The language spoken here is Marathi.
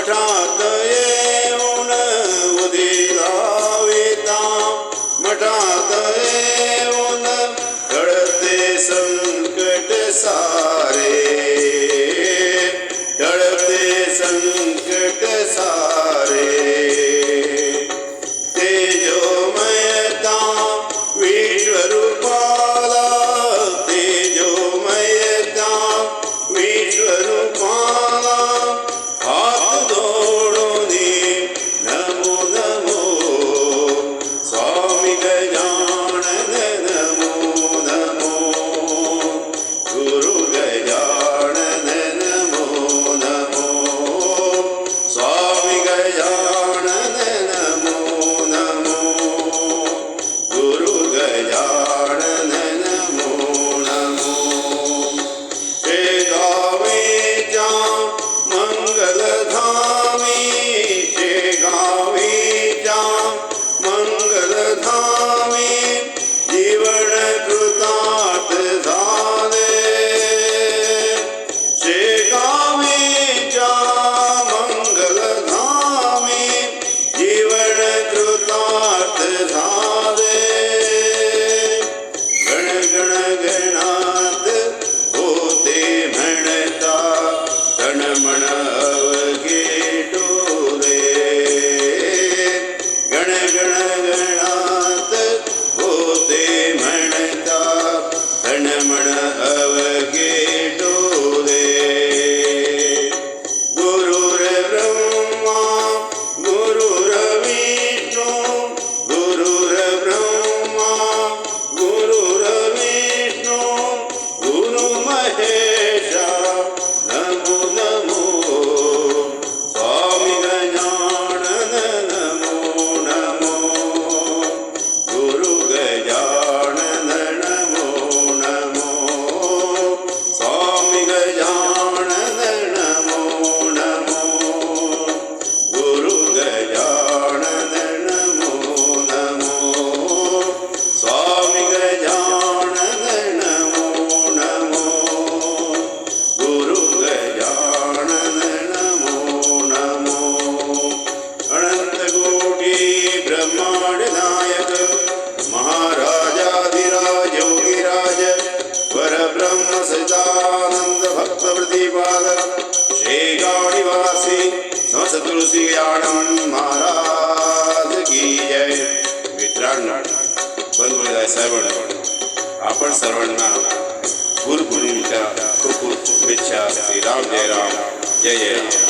मठात येऊन उदिला वेता मठात येऊन घडते संकट सारे। घडते संकट सारे। Awake. सतृती आनंद महाराज की जय. मित्रांनो बंधू साहेबांनो आपण सर्वांना गुरुपौर्णिमेच्या खूप खूप शुभेच्छा. श्रीराम जय राम. जय जय राम.